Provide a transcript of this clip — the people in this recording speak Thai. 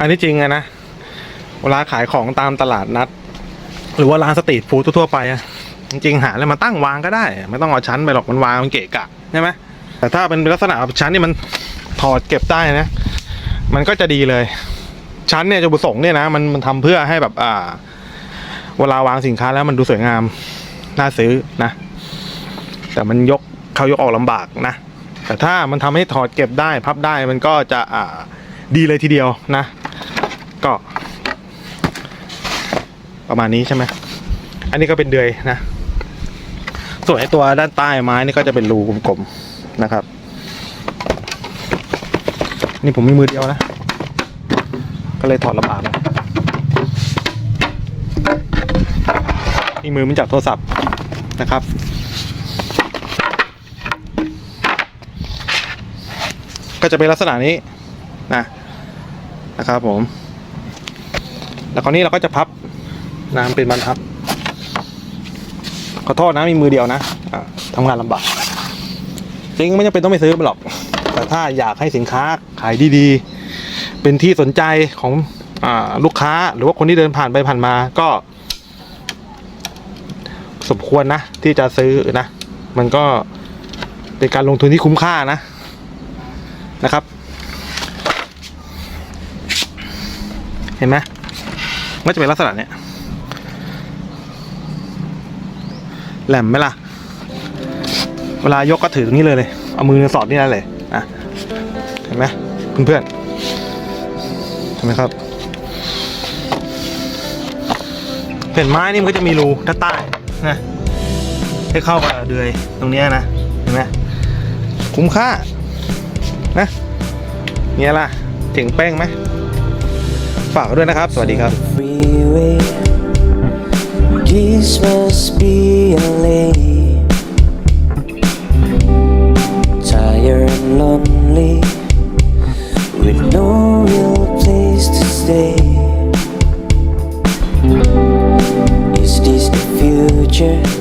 อันนี้จริงอะนะ เวลาขายของตามตลาดนัด หรือว่าร้านสตรีทฟู้ดทั่วไปอะจริงๆหาอะไรมาตั้งวางก็ได้ ไม่ต้องเอาชั้นไปหรอกมันวางมันเกะกะใช่ไหมแต่ถ้าเป็นลักษณะชั้นที่มันถอดเก็บได้นะ มันก็จะดีเลย ชั้นเนี่ยจุประสงค์เนี่ยนะมันมันทำเพื่อให้แบบอ่า เวลาวางสินค้าแล้วมันดูสวยงามน่าซื้อนะ แต่มันยกเขายกออกลำบากนะ แต่ถ้ามันทำให้ถอดเก็บได้ พับได้มันก็จะอ่า ดีเลยทีเดียวนะ ก็ ประมาณนี้ใช่ไหมอันนี้ก็เป็นเดือยนะ ส่วนไอ้ตัวด้านใต้ไม้นี่ก็จะเป็นรูกลมๆนะครับ นี่ผมมีมือเดียวนะ ก็เลยถอดลำบากนะนี่มือมันจับโทรศัพท์นะครับก็จะเป็นลักษณะนี้นะ นะครับผม แล้วคราวนี้เราก็จะพับน้ำเป็นบรรทับขอโทษนะมีมือเดียวนะอ่าทำงานลำบากจริงไม่จำเป็นต้องไปซื้อมันหรอก แต่ถ้าอยากให้สินค้าขายดีๆ เป็นที่สนใจของอาลูกค้าหรือว่าคนที่เดินผ่านไปผ่านมาก็ สมควรนะ ที่จะซื้อนะ มันก็เป็นการลงทุนที่คุ้มค่านะนะครับ เห็นไหมก็จะเป็นลักษณะเนี้ยแหลมไหมล่ะ เวลายกก็ถือตรงนี้เลยเลย เอามือสอดนี่ได้เลยอะเห็นไหมเพื่อนๆเห็นไหมครับแผ่นไม้นี่มันก็จะมีรูด้านใต้นะให้เข้ากับเดือยตรงนี้นะเห็นไหมคุ้มค่านะเนี่ยล่ะเจ๋งแป้งไหม ฝากด้วยนะครับ This must be a lady. Tired and lonely With no real place to stay. Is this the future?